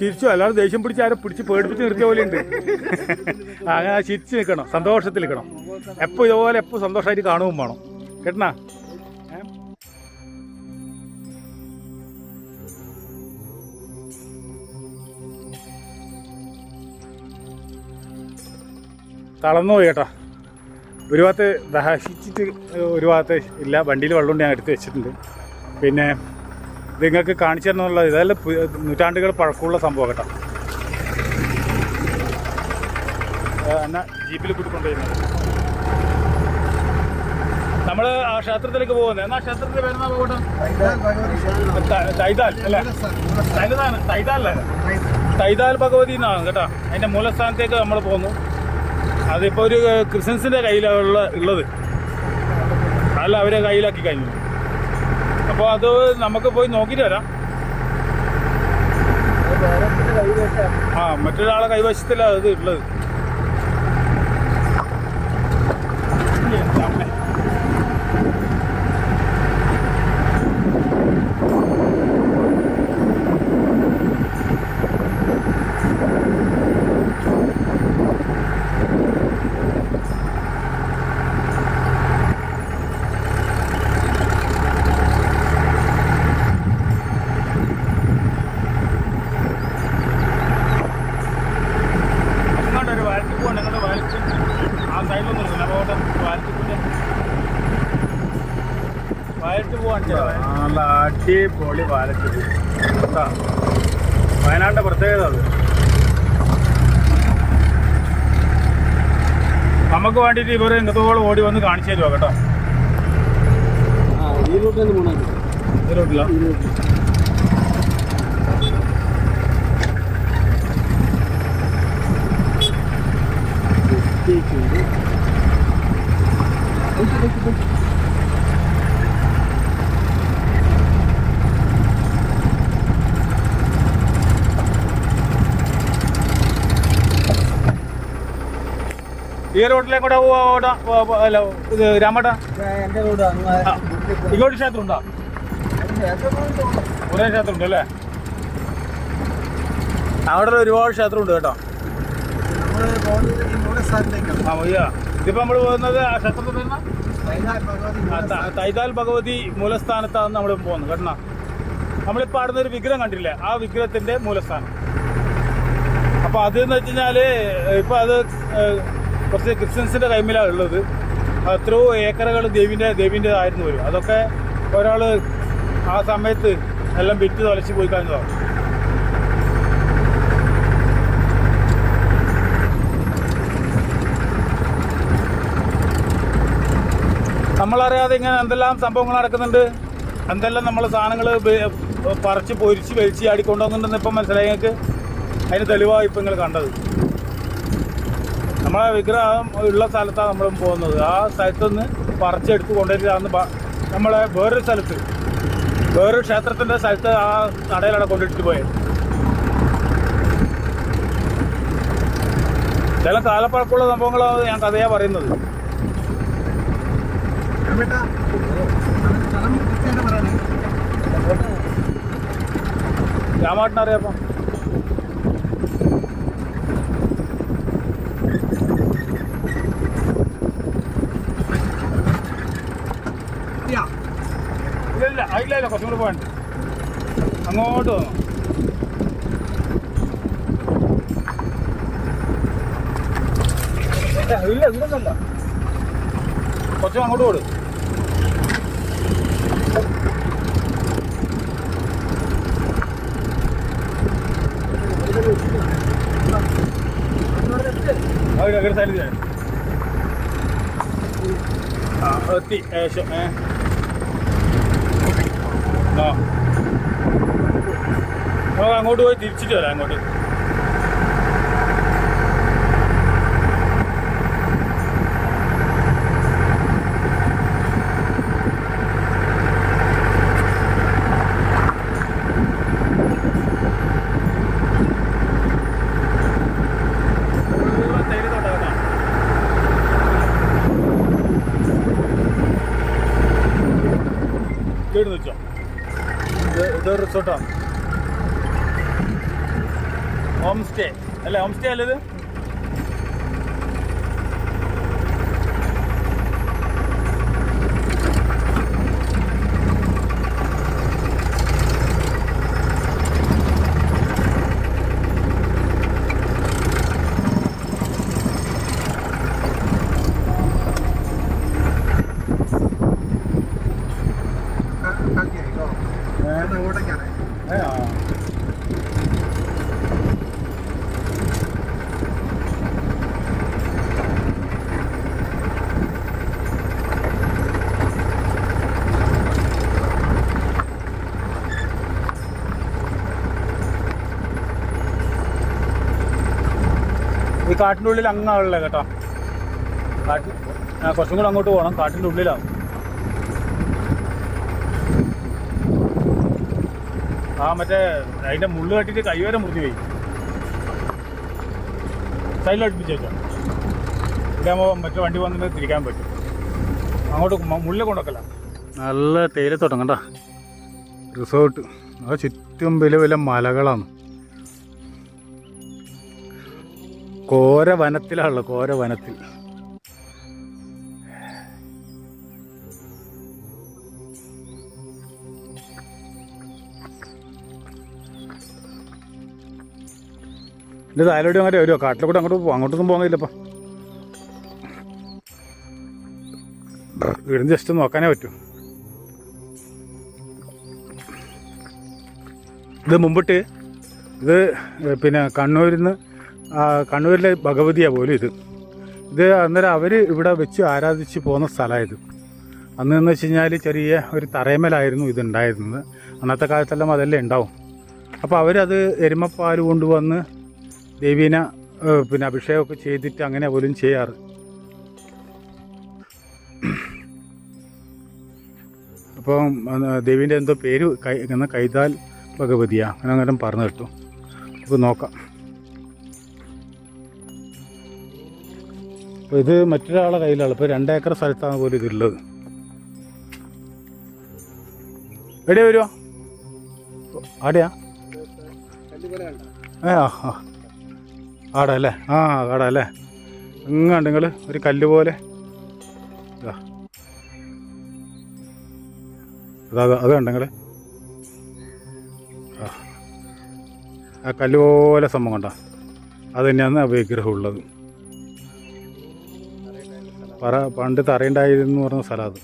ചിരിച്ചു അല്ലാതെ ദേഷ്യം പിടിച്ച് ആരെ പിടിച്ച് പേടിപ്പിച്ച് നിർത്തിയ പോലെ ഉണ്ട് അങ്ങനെ ചിരിച്ചു നിൽക്കണം സന്തോഷത്തിൽ നിൽക്കണം. എപ്പോൾ ഇതുപോലെ എപ്പോൾ സന്തോഷമായിട്ട് കാണുകയും വേണം. കേട്ടണ? തളർന്നു പോയി കേട്ടോ. ഒരു ഭാഗത്ത് ദഹിച്ചിട്ട് ഒരു ഭാഗത്ത് ഇല്ല വണ്ടിയിൽ വെള്ളം ഞാൻ എടുത്ത് വെച്ചിട്ടുണ്ട്. പിന്നെ നിങ്ങൾക്ക് കാണിച്ചു തരണമെന്നുള്ള ഇതെല്ലാം നൂറ്റാണ്ടുകൾ പഴക്കമുള്ള സംഭവം കേട്ടോ. എന്നാ ജീപ്പിൽ കൂട്ടി കൊണ്ടുവരുന്നത് നമ്മൾ ആ ക്ഷേത്രത്തിലേക്ക് പോകുന്നത്. എന്നാ ക്ഷേത്രത്തിൽ വരുന്ന പോകട്ടെ? തൈതാൽ അല്ലേ? തൈതാൽ തൈതാലല്ലേ തൈതാൽ ഭഗവതി എന്നാണ് കേട്ടോ. അതിന്റെ മൂലസ്ഥാനത്തേക്ക് നമ്മൾ പോകുന്നു. അതിപ്പോ ഒരു ക്രിസ്ത്യൻസിന്റെ കയ്യിലുള്ള ഉള്ളത്. അല്ല അവരെ കയ്യിലാക്കി കഴിഞ്ഞു. അപ്പോൾ അത് നമുക്ക് പോയി നോക്കിയിട്ട് വരാം. ആ മറ്റൊരാളെ കൈവശത്തിലാണ് അത് ഉള്ളത് അമ്മേ. അങ്ങോട്ട് ഒരു വാലറ്റ് പോകണ്ട അങ്ങോട്ട് വാലറ്റ് ആ സൈഡിലൊന്നും ഇല്ല അപ്പോൾ വാലറ്റ് പോലെ വാലറ്റ് പോകാൻ നല്ല അടിപൊളി വാലറ്റ് കേട്ടോ വയനാടിന്റെ പ്രത്യേകത അത്. നമുക്ക് വേണ്ടിയിട്ട് ഇവർ ഇങ്ങനത്തോളം ഓടി വന്ന് കാണിച്ചു തരുമോ കേട്ടോ? ഈ റൂട്ടിൽ നിന്ന് പോകണം ഇതിലോട്ടില്ല ഈ റോഡിലേക്ക് കൂടെ ഓടാ അല്ല ഇത് രാമട്ട? റോഡ് ആ, ഇങ്ങോട്ട് ക്ഷേത്രം ഉണ്ടോ കുറേ ക്ഷേത്രം ഉണ്ട് അല്ലേ? അവിടെ ഒരുപാട് ക്ഷേത്രം ഉണ്ട് കേട്ടോ. ആ വയ്യ ഇതിപ്പോ നമ്മൾ പോകുന്നത് ആ ക്ഷേത്രത്തിൽ തൈതാൽ ഭഗവതി മൂലസ്ഥാനത്താണ് നമ്മൾ പോകുന്നത് കേട്ടോ. നമ്മളിപ്പോൾ ആടുന്ന ഒരു വിഗ്രഹം കണ്ടില്ലേ ആ വിഗ്രഹത്തിന്റെ മൂലസ്ഥാനം. അപ്പൊ അത് എന്ന് വെച്ച് കഴിഞ്ഞാൽ ഇപ്പൊ അത് കുറച്ച് ക്രിസ്ത്യൻസിന്റെ ടൈമിലാണ് ഉള്ളത്. എത്രയോ ഏക്കറുകൾ ദേവിന്റെ ദേവിന്റെതായിരുന്നു വരും അതൊക്കെ ഒരാൾ ആ സമയത്ത് എല്ലാം വിറ്റ് തൊലച്ച് പോയി കഴിഞ്ഞതാണ് നമ്മളറിയാതെ ഇങ്ങനെ എന്തെല്ലാം സംഭവങ്ങൾ നടക്കുന്നുണ്ട്? എന്തെല്ലാം നമ്മൾ സാധനങ്ങൾ പറിച്ച് പൊരിച്ച് വലിച്ച് ആടിക്കൊണ്ടുവന്നിട്ടുണ്ടെന്ന് ഇപ്പം മനസ്സിലായി. നിങ്ങൾക്ക് അതിന് തെളിവാണ് ഇപ്പം നിങ്ങൾ കണ്ടത്. നമ്മളെ വിഗ്രഹം ഉള്ള സ്ഥലത്താണ് നമ്മൾ പോകുന്നത്. ആ സ്ഥലത്ത് നിന്ന് പറിച്ചെടുത്ത് കൊണ്ടുവരികയാണ് നമ്മളെ വേറൊരു സ്ഥലത്ത്. വേറൊരു ക്ഷേത്രത്തിന്റെ സ്ഥലത്ത് ആ നടയിലാണ് കൊണ്ടിട്ട് പോയത് ചില കാലപ്പഴക്കമുള്ള സംഭവങ്ങളാണ് ഞാൻ കഥയാണ് പറയുന്നത്. രാമാട്ടിനറിയാപ്പം ഇല്ല. ഇല്ല ഇല്ല കുറച്ചും കൂടെ പോകണ്ട അങ്ങോട്ട് വന്നു. ഇല്ല ഇല്ലല്ല കുറച്ചും അങ്ങോട്ട് കൊടു അവിടെ സൈഡിൽ എത്തി ഏകദേശം ഏ. നമുക്ക് അങ്ങോട്ട് പോയി തിരിച്ചിട്ട് വരാം അങ്ങോട്ട്. കേട് വെച്ചോ കേട്ടോ ഹോം സ്റ്റേ അല്ലേ ഹോം സ്റ്റേ അല്ലേ ഇത്? കാട്ടിന്റെ ഉള്ളിൽ അങ്ങാണല്ലേ കേട്ടോ. കാട്ടിൽ കുറച്ചും കൂടെ അങ്ങോട്ട് പോകണം കാട്ടിന്റെ ഉള്ളിലാണ്. ആ മറ്റേ അതിന്റെ മുള്ളു കെട്ടിട്ട് കൈവരെ മുറിഞ്ഞു പോയി സൈഡിൽ അടുപ്പിച്ച് വെച്ചോ. ഇതാകുമ്പോൾ മറ്റേ വണ്ടി വന്നിട്ട് തിരിക്കാൻ പറ്റും. അങ്ങോട്ട് മുള്ളിൽ കൊണ്ടൊക്കല്ല. നല്ല തേയിലത്തോട്ടം കണ്ട. റിസോർട്ട്. ആ ചുറ്റും വലിയ വലിയ മലകളാണ്. കോര വനത്തിലാണല്ലോ കോര വനത്തിൽ. ഇത് താലോടി അങ്ങനെ വരുമോ കാട്ടിലെ കൂടെ അങ്ങോട്ട് പോകും അങ്ങോട്ടൊന്നും പോകുന്നില്ലപ്പം. വീടിന് ജസ്റ്റ് നോക്കാനേ പറ്റൂ. ഇത് മുമ്പിട്ട് ഇത് പിന്നെ കണ്ണൂരിൽ നിന്ന് കണ്ണൂരിലെ ഭഗവതിയാണ് പോലും ഇത്. ഇത് അന്നേരം അവർ ഇവിടെ വെച്ച് ആരാധിച്ച് പോകുന്ന സ്ഥലമായത്. അന്ന് എന്ന് വെച്ച് കഴിഞ്ഞാൽ ചെറിയ ഒരു തറയമലായിരുന്നു ഇതുണ്ടായിരുന്നത്. അന്നത്തെ കാലത്തെല്ലാം അതെല്ലാം ഉണ്ടാവും. അപ്പോൾ അവരത് എരുമപ്പാൽ കൊണ്ടുവന്ന് ദേവീനെ പിന്നെ അഭിഷേകമൊക്കെ ചെയ്തിട്ട് അങ്ങനെ പോലും ചെയ്യാറ്. അപ്പം ദേവീന്റെ എന്തോ പേര് കൈ എന്ന കൈതാൽ ഭഗവതിയാണ് അങ്ങനെ അങ്ങനെ പറഞ്ഞു കേട്ടു. നമുക്ക് നോക്കാം. ഇത് മറ്റൊരാളെ കയ്യിലാണ്. ഇപ്പോൾ രണ്ടേക്കർ സ്ഥലത്താണ് പോലും ഇതുള്ളത് എവിടെയാ വരുമോ ആടെയാ? ഏ ആ ആടാ അല്ലേ? ആ ആടാ അല്ലേ? എങ്ങാണ്ട് നിങ്ങൾ ഒരു കല്ല് പോലെ. ഇതാ. അതാ അത് അത് കണ്ട നിങ്ങൾ ആ. കല്ല് പോലെ സംഭവം കണ്ട? അത് തന്നെയാണ് ആ വിഗ്രഹം ഉള്ളത്. പറ പണ്ട് തറയുണ്ടായിരുന്നു പറഞ്ഞ സ്ഥലം അത്.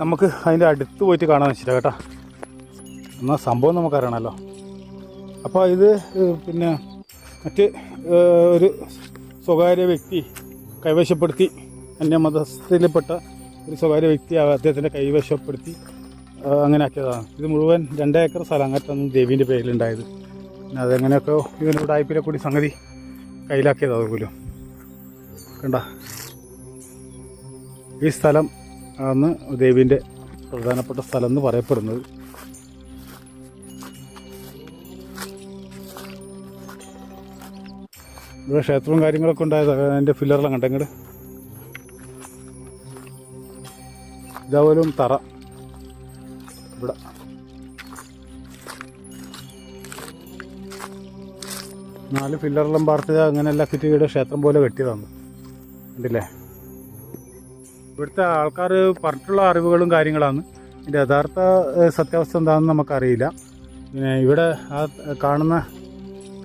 നമുക്ക് അതിന്റെ അടുത്ത് പോയിട്ട് കാണാൻ വെച്ചില്ല കേട്ടോ. എന്നാൽ സംഭവം നമുക്കറിയണമല്ലോ. അപ്പോൾ ഇത് പിന്നെ മറ്റ് ഒരു സ്വകാര്യ വ്യക്തി കൈവശപ്പെടുത്തി അന്യമതസ്ഥയിൽപ്പെട്ട ഒരു സ്വകാര്യ വ്യക്തി അദ്ദേഹത്തിന്റെ കൈവശപ്പെടുത്തി അങ്ങനെ ആക്കിയതാണ് ഇത് മുഴുവൻ രണ്ടേക്കർ സ്ഥലം അങ്ങനത്താണ് ദേവീന്റെ പേരിലുണ്ടായത്. പിന്നെ അതെങ്ങനെയൊക്കെ ഇവൻ ആയിപ്പിലെ കൂടി സംഗതി കയ്യിലാക്കിയതാണ് അതുപോലും. കണ്ട? ഈ സ്ഥലം ആണ് ദേവീന്റെ പ്രധാനപ്പെട്ട സ്ഥലം എന്ന് പറയപ്പെടുന്നത്. ഇവിടെ ക്ഷേത്രവും കാര്യങ്ങളൊക്കെ ഉണ്ടായത്. അതിന്റെ ഫില്ലറെല്ലാം കണ്ടെങ്കിൽ ഇതേപോലും തറ. ഇവിടെ. നാല് പില്ലറെല്ലാം പാർത്ത് അങ്ങനെയെല്ലാം വീട് ക്ഷേത്രം പോലെ കെട്ടിയതാണ് കണ്ടില്ലേ? ഇവിടുത്തെ ആൾക്കാർ പറഞ്ഞിട്ടുള്ള അറിവുകളും കാര്യങ്ങളാണ്. ഇതിന്റെ യഥാർത്ഥ സത്യാവസ്ഥ എന്താണെന്ന് നമുക്കറിയില്ല. പിന്നെ ഇവിടെ ആ കാണുന്ന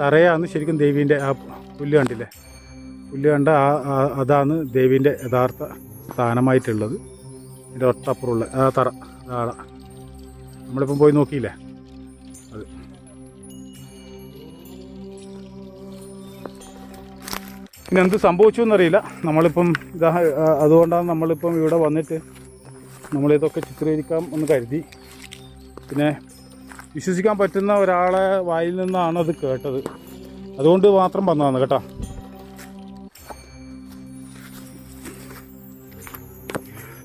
തറയാണ് ശരിക്കും ദേവീന്റെ ആ പുല്ല് കണ്ടില്ലേ? പുല്ല് കണ്ട ആ- അതാണ് ദേവീന്റെ യഥാർത്ഥ സ്ഥാനമായിട്ടുള്ളത്. ഇതിന്റെ ഒട്ടപ്പുറമുള്ള ആ തറ അതാണ് നമ്മളിപ്പം പോയി നോക്കിയില്ലേ? അത്. പിന്നെ എന്ത് സംഭവിച്ചു എന്നറിയില്ല. നമ്മളിപ്പം ഇതാ അതുകൊണ്ടാണ് നമ്മളിപ്പം ഇവിടെ വന്നിട്ട് നമ്മളിതൊക്കെ ചിത്രീകരിക്കാം എന്ന് കരുതി. പിന്നെ വിശ്വസിക്കാൻ പറ്റുന്ന ഒരാളെ വായിൽ നിന്നാണ് അത് കേട്ടത്. അതുകൊണ്ട് മാത്രം വന്നതാണ് കേട്ടോ.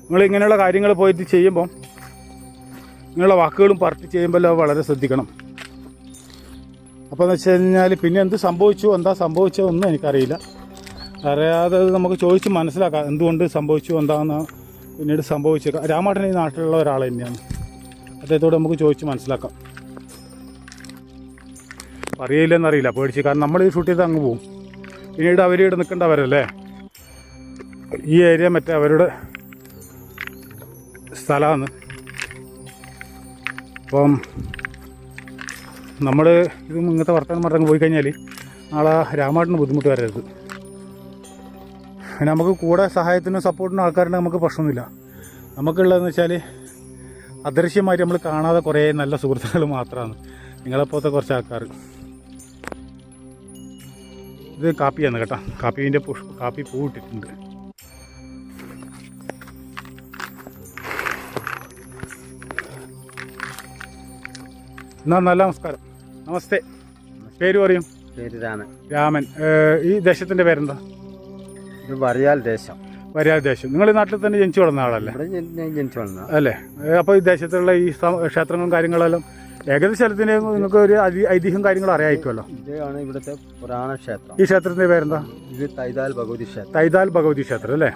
നിങ്ങൾ ഇങ്ങനെയുള്ള കാര്യങ്ങൾ പോയിട്ട് ചെയ്യുമ്പം ഇങ്ങനെയുള്ള വാക്കുകളും പാർട്ടി ചെയ്യുമ്പോൾ വളരെ ശ്രദ്ധിക്കണം. അപ്പോൾ എന്ന് വെച്ച് കഴിഞ്ഞാൽ പിന്നെ എന്ത് സംഭവിച്ചു എന്താ സംഭവിച്ചതൊന്നും എനിക്കറിയില്ല. അറിയാതെ നമുക്ക് ചോദിച്ച് മനസ്സിലാക്കാം എന്തുകൊണ്ട് സംഭവിച്ചു എന്താണെന്ന് പിന്നീട് സംഭവിച്ചേക്കാം. രാമാട്ടൻ ഈ നാട്ടിലുള്ള ഒരാൾ തന്നെയാണ്. അദ്ദേഹത്തോട് നമുക്ക് ചോദിച്ച് മനസ്സിലാക്കാം. അറിയില്ലെന്നറിയില്ല പേടിച്ച്. കാരണം നമ്മൾ ഷൂട്ട് ചെയ്ത് അങ്ങ് പോകും പിന്നീട് അവർ ഇവിടെ നിൽക്കേണ്ടവരല്ലേ ഈ ഏരിയ മറ്റേ അവരുടെ സ്ഥലമാണ്. അപ്പം നമ്മൾ ഇത് ഇങ്ങനത്തെ വർത്തമാനം പറഞ്ഞ് പോയി കഴിഞ്ഞാൽ നാളെ രാമാട്ടിന് ബുദ്ധിമുട്ട് വരരുത്. പിന്നെ നമുക്ക് കൂടെ സഹായത്തിനും സപ്പോർട്ടിനും ആൾക്കാരുണ്ടെങ്കിൽ നമുക്ക് പ്രശ്നമൊന്നുമില്ല. നമുക്കുള്ളതെന്ന് വെച്ചാൽ അദൃശ്യമായിട്ട് നമ്മൾ കാണാതെ കുറേ നല്ല സുഹൃത്തുക്കൾ മാത്രമാണ്. നിങ്ങളെപ്പോലത്തെ കുറച്ച് ആൾക്കാർ ഇത് കാപ്പിയാണ് കേട്ടോ. കാപ്പീന്റെ പുഷ് കാപ്പി പൂ ഇട്ടിട്ടുണ്ട്. എന്നാ നല്ല നമസ്കാരം. നമസ്തേ. പേര് പറയും? പേര് രാമൻ. രാമൻ. ഈ ദേശത്തിന്റെ പേരെന്താ? ഇത് വരയാൽ ദേശം. വരയാൽ ദേശം. നിങ്ങൾ ഈ നാട്ടിൽ തന്നെ ജനിച്ചു വളർന്ന ആളല്ലേ? ജനിച്ചു വളർന്ന അല്ലേ? അപ്പോൾ ഈ ദേശത്തുള്ള ഈ ക്ഷേത്രങ്ങളും കാര്യങ്ങളെല്ലാം ഏകദേശ സ്ഥലത്തിന് നിങ്ങൾക്ക് ഒരു ഐതിഹ്യം കാര്യങ്ങളും അറിയാമായിരിക്കുമല്ലോ? ഇതാണ് ഇവിടുത്തെ പുരാണ ക്ഷേത്രം. ഈ ക്ഷേത്രത്തിന്റെ പേരെന്താ? ഇത് തൈതാൽ ഭഗവതി ക്ഷേത്രം. തൈതാൽ ഭഗവതി ക്ഷേത്രം അല്ലേ?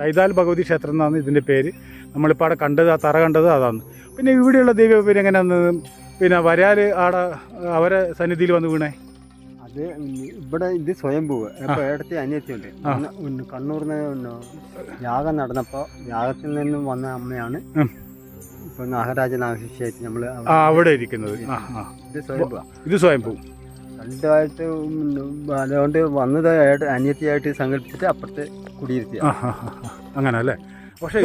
തൈതാൽ ഭഗവതി ക്ഷേത്രം എന്നാണ് ഇതിന്റെ പേര്. നമ്മളിപ്പോൾ അവിടെ കണ്ടത് തറ കണ്ടത് അതാണ്. പിന്നെ ഇവിടെയുള്ള ദൈവ പേര് എങ്ങനെയാന്ന് പിന്നെ വരാൽ ആടെ അവരെ സന്നിധിയിൽ വന്ന് വീണേ? അത് ഇവിടെ ഇത് സ്വയംഭൂവ് ഇപ്പൊ ഏടത്തെ അനിയത്തിയുണ്ട്. കണ്ണൂരിൽ നിന്ന് യാഗം നടന്നപ്പോ യാഗത്തിൽ നിന്നും വന്ന അമ്മയാണ്. ഇപ്പൊ നാഗരാജൻ ആവശ്യമായിട്ട് നമ്മൾ അവിടെ ഇരിക്കുന്നത്. ഇത് സ്വയംഭൂ രണ്ടായിട്ട് അതുകൊണ്ട് വന്നത് അനിയത്തിയായിട്ട് സങ്കല്പിച്ചിട്ട് അപ്പുറത്ത് ആ. അങ്ങനെ അല്ലേ പക്ഷേ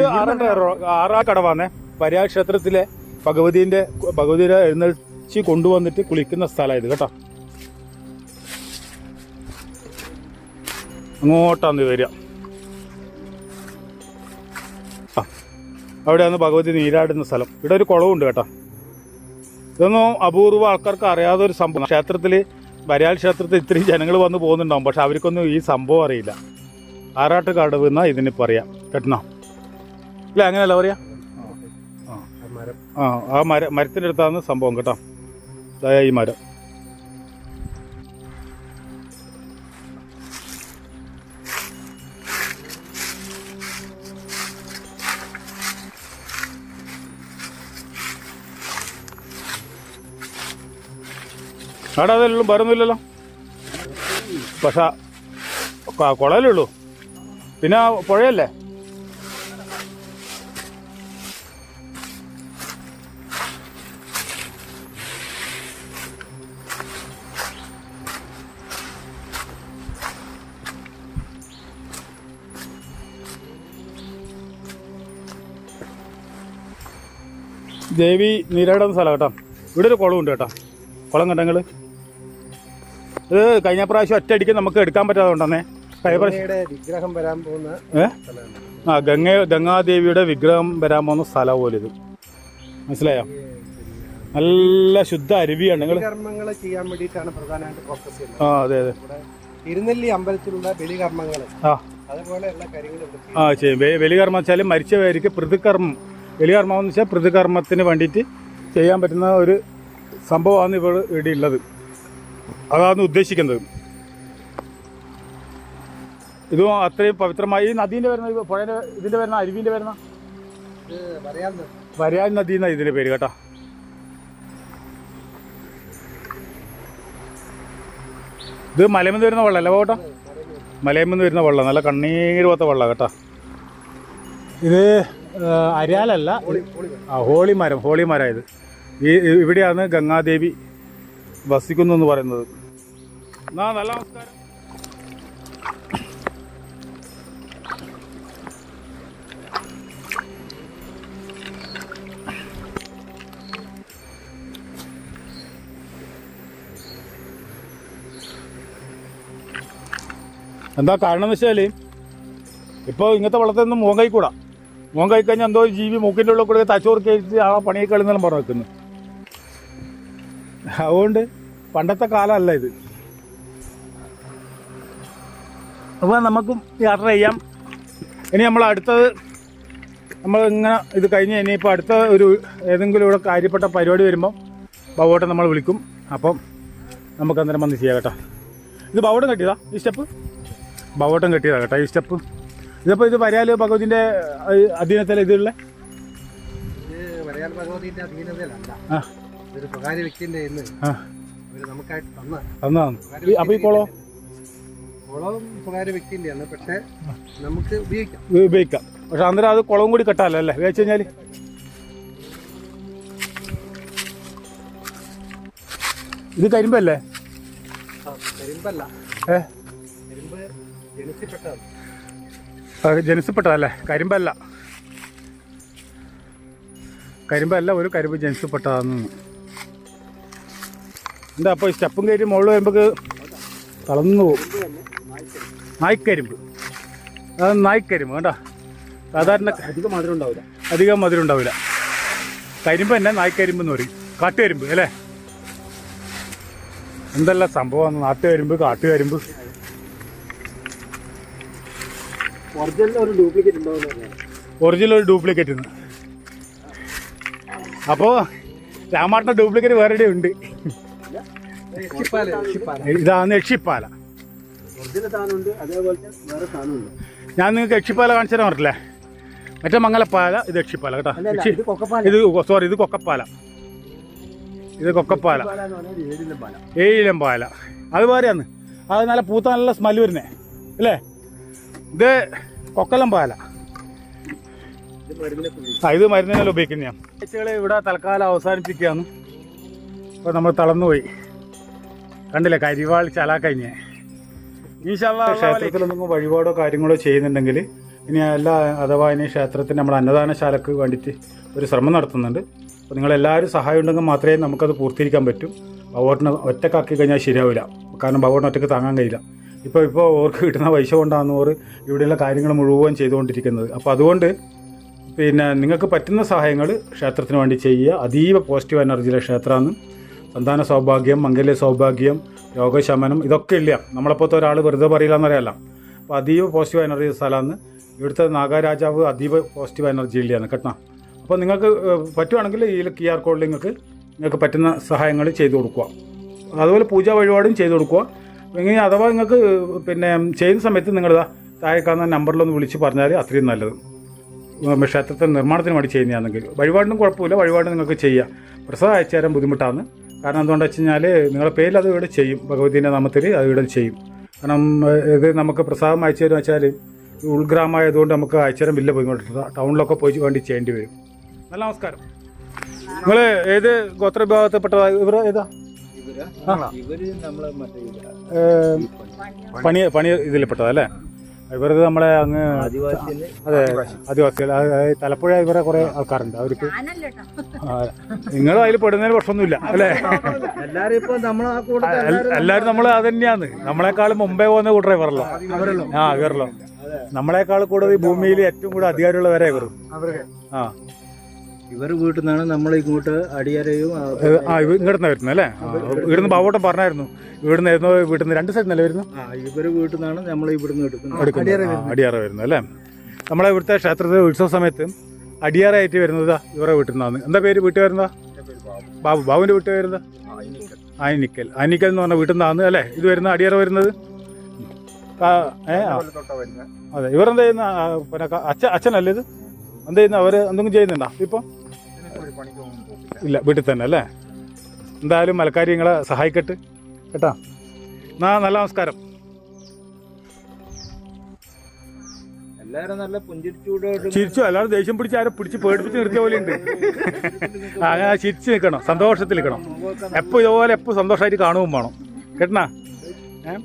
ആറാ കടവാന്നേ വരാ ഭഗവതിന്റെ ഭഗവതിയുടെ എഴുന്നള്ളിച്ച് കൊണ്ടുവന്നിട്ട് കുളിക്കുന്ന സ്ഥലമായത് കേട്ടോ. അങ്ങോട്ടാന്ന് വരിക. ആ, അവിടെയാണ് ഭഗവതി നീരാടുന്ന സ്ഥലം. ഇവിടെ ഒരു കുളമുണ്ട് കേട്ടോ. ഇതൊന്നും അപൂർവ ആൾക്കാർക്ക് അറിയാതെ ഒരു സംഭവം. ക്ഷേത്രത്തിൽ വരയാൽ ക്ഷേത്രത്തിൽ ഇത്രയും ജനങ്ങൾ വന്ന് പോകുന്നുണ്ടാവും. പക്ഷെ അവർക്കൊന്നും ഈ സംഭവം അറിയില്ല. ആറാട്ട് കടവ് എന്നാ ഇതിന് പറയാം. കെട്ടണോ? ഇല്ല അങ്ങനെയല്ല പറയാ. ആ ആ മര മരത്തിന്റെ അടുത്താണ് സംഭവം കേട്ടോ. ദാ ഈ മരം. അവിടെ അതെല്ലാം വരുന്നില്ലല്ലോ പക്ഷേ ഉള്ളൂ. പിന്നെ പുഴയല്ലേ? ദേവി നീരാടുന്ന സ്ഥലം കേട്ടോ. ഇവിടെ ഒരു കുളമുണ്ട് കേട്ടോ. കുളം കണ്ടെങ്കിൽ ഇത് കഴിഞ്ഞ പ്രാവശ്യം ഒറ്റയടിക്ക് നമുക്ക് എടുക്കാൻ പറ്റാതെ ഉണ്ടെന്നേ വിഗ്രഹം വരാൻ പോകുന്ന ആ ഗംഗ ഗംഗാദേവിയുടെ വിഗ്രഹം വരാൻ പോകുന്ന സ്ഥലം പോലെ ഇത്. മനസ്സിലായോ? നല്ല ശുദ്ധ അരുവിയാണ് നിങ്ങൾ ചെയ്യാൻ വേണ്ടിയിട്ടാണ് പ്രധാനമായിട്ട് ഫോക്കസ് ചെയ്യുന്നത്. ആ അതെ അതെ. ഇവിടെ തിരുനെല്ലി അമ്പലത്തിലുള്ള ബലികർമ്മങ്ങൾ ആ. അതുപോലെയുള്ള കാര്യങ്ങൾ ചെയ്യും. ആ ചെയ്യും ബലി- ബലികർമ്മം വെച്ചാൽ മരിച്ചവരിക്ക് പ്രതികർമ്മം ബലികർമ്മം എന്ന് വെച്ചാൽ പ്രതികർമ്മത്തിന് വേണ്ടിയിട്ട് ചെയ്യാൻ പറ്റുന്ന ഒരു സംഭവമാണ് ഇവർ ഇവിടെ ഉള്ളത്. അതാണ് ഉദ്ദേശിക്കുന്നത്. ഇതും അത്രയും പവിത്രമായി. നദീന്റെ വരുന്ന പുഴേന്റെ ഇതിന്റെ വരുന്ന അരുവിന്റെ വരുന്ന വരാൻ നദി എന്നാണ് ഇതിന്റെ പേര് കേട്ടോ. ഇത് മലമെന്ന് വരുന്ന വെള്ളം അല്ലേ പോട്ടാ മലയമെന്ന് വരുന്ന വെള്ളം. നല്ല കണ്ണീര് പോലത്തെ വെള്ളം കേട്ടോ. ഇത് അരിയാലല്ല. ആ ഹോളിമരം ഹോളി മരം ഇത്. ഈ ഇവിടെയാണ് ഗംഗാദേവി വസിക്കുന്നു എന്ന് പറയുന്നത്. എന്നാ നല്ല നമസ്കാരം. എന്താ കാരണം എന്ന് വെച്ചാൽ ഇപ്പോൾ ഇങ്ങനത്തെ വെള്ളത്തിൽ നിന്ന് മോൻ കഴിക്കൂടാ മോൻ കഴിക്കഴിഞ്ഞാൽ എന്തോ ജീവി മൂക്കിന്റെ ഉള്ളിൽ കൂടെ തച്ചോറ് കയറ്റി ആ പണിയൊക്കെ കളിന്നെല്ലാം പറഞ്ഞു വെക്കുന്നു. അതുകൊണ്ട് പണ്ടത്തെ കാലമല്ല ഇത്. അപ്പോൾ നമുക്കും യാത്ര ചെയ്യാം. ഇനി നമ്മൾ അടുത്തത് നമ്മൾ ഇങ്ങനെ ഇത് കഴിഞ്ഞ് ഇനിയിപ്പോൾ അടുത്ത ഒരു ഏതെങ്കിലും ഇവിടെ കാര്യപ്പെട്ട പരിപാടി വരുമ്പോൾ ബവോട്ടെ നമ്മൾ വിളിക്കും. അപ്പം നമുക്ക് അന്നേരം വന്ന് ചെയ്യാം കേട്ടോ. ഇത് ബവോട്ടം കെട്ടിയതാ? ഈ സ്റ്റെപ്പ്? ബവോട്ടം കെട്ടിയതാ കേട്ടോ ഈ സ്റ്റെപ്പ്. ഇതിപ്പോ ഇത് വരയാൽ ഭഗവതിന്റെ അധീനത്തിലെ ഇതുള്ള ഇത് വരയാൽ ഭഗവതിന്റെ അധീനതയിലല്ല. ആ. ഇതൊരു സ്വകാര്യ വ്യക്തിന്റെ ഇന്ന് ആ. ഇവർ നമുക്കായിട്ട് തന്ന തന്നതാണ്. ഈ- അപ്പൊ ഈ കുളം? കുളം സ്വകാര്യ വ്യക്തിന്റെയാണ്. പക്ഷെ നമുക്ക് ഉപയോഗിക്കാം. പക്ഷെ അന്നേരം അത് കുളവും കൂടി കെട്ടാലോ അല്ലേ? വെച്ച് കഴിഞ്ഞാൽ? ഇത് കരിമ്പല്ലേ? കരിമ്പല്ല. ഏ? കരിമ്പ് ജനിച്ചിപ്പെട്ടതാണ്. ജനിസപ്പെട്ടതല്ലേ? കരിമ്പല്ല. കരിമ്പല്ല ഒരു കരിമ്പ് ജനിസപ്പെട്ടതാന്ന്. എന്താ അപ്പോൾ സ്റ്റെപ്പും കയറി മുകളിൽ വരുമ്പോൾ തളർന്നു പോകും. നായ്ക്കരിമ്പ്. അത് നായ്ക്കരിമ്പ് കേട്ടോ സാധാരണ അധികം മധുരം ഉണ്ടാവില്ല. അധികം മധുരം ഉണ്ടാവില്ല. കരിമ്പ് തന്നെ നായ്ക്കരിമ്പ് എന്ന് പറയും. കാട്ടുകരിമ്പ് അല്ലേ? എന്തെല്ലാം സംഭവമാണ് നാട്ടുകരിമ്പ് കാട്ടുകരിമ്പ്? ഒറിജിനൽ ഒരു ഡ്യൂപ്ലിക്കേറ്റ് ഒറിജിനൽ ഒരു ഡ്യൂപ്ലിക്കേറ്റ് ഉണ്ട്. അപ്പോ രാമാട്ടിന്റെ ഡ്യൂപ്ലിക്കേറ്റ് വേറെ ഉണ്ട്. ഇതാണ് യക്ഷിപ്പാല. ഞാൻ നിങ്ങൾക്ക് യക്ഷിപ്പാല കാണിച്ചു തരാൻ പറഞ്ഞില്ലേ മറ്റേ മംഗലപ്പാല ഇത് യക്ഷിപ്പാല കേട്ടോ. ഇത് സോറി ഇത് കൊക്കപ്പാല. ഇത് കൊക്കപ്പാല. ഏഴിലം പാല അത് വേറെയാന്ന് അത് നല്ല പൂത്ത നല്ല സ്മെൽ വരുന്നേ. അല്ലേ? ഇത് കൊക്കലം പാല ഇത് മരുന്നിനെ ഉപയോഗിക്കുന്ന ആ ഇത് മരുന്നിനെല്ലാം ഉപയോഗിക്കുന്നതാണ് ആഴ്ചകളെ ഇവിടെ തൽക്കാലം അവസാനിപ്പിക്കുകയാണ്. അപ്പോൾ നമ്മൾ തളർന്നുപോയി കണ്ടില്ലേ കരിവാൾ ചലാ കഴിഞ്ഞേ. ഈ ക്ഷേത്രത്തിൽ എന്തെങ്കിലും വഴിപാടോ കാര്യങ്ങളോ ചെയ്യുന്നുണ്ടെങ്കിൽ ഇനി എല്ലാ അഥവാ ഇനി ക്ഷേത്രത്തിന് നമ്മൾ അന്നദാനശാലക്ക് വേണ്ടിയിട്ട് ഒരു ശ്രമം നടത്തുന്നുണ്ട്. അപ്പോൾ നിങ്ങളെല്ലാവരും സഹായം ഉണ്ടെങ്കിൽ മാത്രമേ നമുക്കത് പൂർത്തീകരിക്കാൻ പറ്റും. ബവോട്ടിനെ ഒറ്റക്കാക്കി കഴിഞ്ഞാൽ ശരിയാവില്ല. കാരണം ബവോട്ടിന് ഒറ്റയ്ക്ക് താങ്ങാൻ കഴിയില്ല. ഇപ്പോൾ ഇപ്പോൾ ഓർക്ക് കിട്ടുന്ന പൈസ കൊണ്ടാണ് ഓർ ഇവിടെയുള്ള കാര്യങ്ങൾ മുഴുവൻ ചെയ്തുകൊണ്ടിരിക്കുന്നത്. അപ്പോൾ അതുകൊണ്ട് പിന്നെ നിങ്ങൾക്ക് പറ്റുന്ന സഹായങ്ങൾ ക്ഷേത്രത്തിന് വേണ്ടി ചെയ്യുക. അതീവ പോസിറ്റീവ് എനർജിയിലെ ക്ഷേത്രമാണ്. സന്താന സൗഭാഗ്യം മംഗല്യ സൗഭാഗ്യം രോഗശമനം ഇതൊക്കെ ഇല്ല. നമ്മളെപ്പോഴത്തെ ഒരാൾ വെറുതെ പറയില്ല എന്നറിയാലോ. അപ്പോൾ അതീവ പോസിറ്റീവ് എനർജി സ്ഥലമാണ്. ഇവിടുത്തെ നാഗരാജാവ് അതീവ പോസിറ്റീവ് എനർജി ഇല്ലയാണ് കേട്ടോ. അപ്പോൾ നിങ്ങൾക്ക് പറ്റുവാണെങ്കിൽ ഈ ക്യു ആർ കോഡിൽ നിങ്ങൾക്ക് നിങ്ങൾക്ക് പറ്റുന്ന സഹായങ്ങൾ ചെയ്തു കൊടുക്കുക. അതുപോലെ പൂജാ വഴിപാടും ചെയ്തു കൊടുക്കുക. ഇങ്ങനെ അഥവാ നിങ്ങൾക്ക് പിന്നെ ചെയ്യുന്ന സമയത്ത് നിങ്ങളിതാ താഴെ കാണുന്ന നമ്പറിലൊന്ന് വിളിച്ച് പറഞ്ഞാൽ അത്രയും നല്ലത്. ക്ഷേത്രത്തിന്റെ നിർമ്മാണത്തിന് വേണ്ടി ചെയ്യുന്നതാണെങ്കിൽ വഴിപാടിനും കുഴപ്പമില്ല വഴിപാട് നിങ്ങൾക്ക് ചെയ്യാം. പ്രസാദം അയച്ചു തരാൻ ബുദ്ധിമുട്ടാണ്. കാരണം എന്തുകൊണ്ട് വെച്ച് കഴിഞ്ഞാൽ നിങ്ങളുടെ പേരിൽ അത് ഇവിടെ ചെയ്യും. ഭഗവതിന്റെ നാമത്തിൽ അത് ഇവിടെ ചെയ്യും. കാരണം ഇത് നമുക്ക് പ്രസാദം അയച്ചു തരുമെന്ന് വെച്ചാൽ ഉൾഗ്രാമമായതുകൊണ്ട് നമുക്ക് അയച്ചു വലിയ ബുദ്ധിമുട്ടില്ല ടൗണിലൊക്കെ പോയി വേണ്ടി ചെയ്യേണ്ടി വരും. നല്ല നമസ്കാരം. നിങ്ങൾ ഏത് ഗോത്ര വിഭാഗത്തിൽപ്പെട്ട ഇവർ ഏതാ? പണി പണി ഇതിൽപ്പെട്ടതല്ലേ? ഇവരത് നമ്മളെ അങ്ങ് അതെ ആദിവാസികൾ അതായത് തലപ്പുഴ ഇവരെ കുറെ ആൾക്കാരുണ്ട്. അവർക്ക് നിങ്ങൾ അതിൽ പെടുന്നതിന് പ്രശ്നമൊന്നുമില്ല അല്ലേ? എല്ലാരും നമ്മൾ അത് തന്നെയാണ് നമ്മളെക്കാളും മുമ്പേ പോകുന്ന കൂട്ടർ ഇവരല്ലോ. ആ ഇവരല്ലോ. നമ്മളെക്കാൾ കൂടുതൽ ഈ ഭൂമിയിൽ ഏറ്റവും കൂടുതൽ അധികാരമുള്ളവരെ ഇവർ ആ. ഇവർ വീട്ടിൽ നിന്നാണ് നമ്മൾ ഇങ്ങോട്ട് അടിയരയും ആ ഇങ്ങോട്ട് വരുന്നത് അല്ലേ? ഇവിടുന്ന് ബാബോട്ടം പറഞ്ഞായിരുന്നു. ഇവിടുന്ന് ആയിരുന്നു വീട്ടിൽ നിന്ന് രണ്ട് സൈഡിൽ നല്ല വരുന്നു ആ ഇവർ വീട്ടിൽ നിന്നാണ് നമ്മൾ ഇവിടുന്ന് എടുക്കുന്നത്. അടിയറ വരുന്നത്. അല്ലേ? നമ്മളെ ഇവിടുത്തെ ക്ഷേത്രത്തിൽ ഉത്സവ സമയത്ത് അടിയാറായിട്ട് വരുന്നത് ഇവരുടെ ഇവരെ വീട്ടിൽ നിന്നാണ്. എന്താ പേര്? വീട്ടിൽ വരുന്നതാ? ബാബു. ബാബുവിന്റെ വീട്ടിൽ വരുന്നത്? ആനിക്കൽ ആനിക്കൽ എന്ന് പറഞ്ഞ വീട്ടിൽ നിന്നാണ് അല്ലേ? ഇത് വരുന്ന അടിയറ വരുന്നത്. അതെ. ഇവരെന്താ ചെയ്യുന്ന പിന്നെ അച്ഛൻ അച്ഛ അച്ഛനല്ലേ ഇത്? എന്താ ചെയ്യുന്ന അവർ എന്തെങ്കിലും ചെയ്യുന്നുണ്ടോ? ഇപ്പൊ? ഇല്ല വീട്ടിൽ തന്നെ അല്ലേ? എന്തായാലും മലക്കാരി നിങ്ങളെ സഹായിക്കട്ടെ കേട്ടാ? എന്നാ നല്ല നമസ്കാരം. ചിരിച്ചു അല്ലാതെ ദേഷ്യം പിടിച്ച് ആരും പിടിച്ച് പേടിപ്പിച്ച് നിർത്തിയ പോലെ ഉണ്ട് അങ്ങനെ ചിരിച്ച് നിൽക്കണം സന്തോഷത്തിൽ നിൽക്കണം. എപ്പോൾ ഇതുപോലെ എപ്പോൾ സന്തോഷമായിട്ട് കാണുകയും വേണം. കേട്ടണ? ഏ?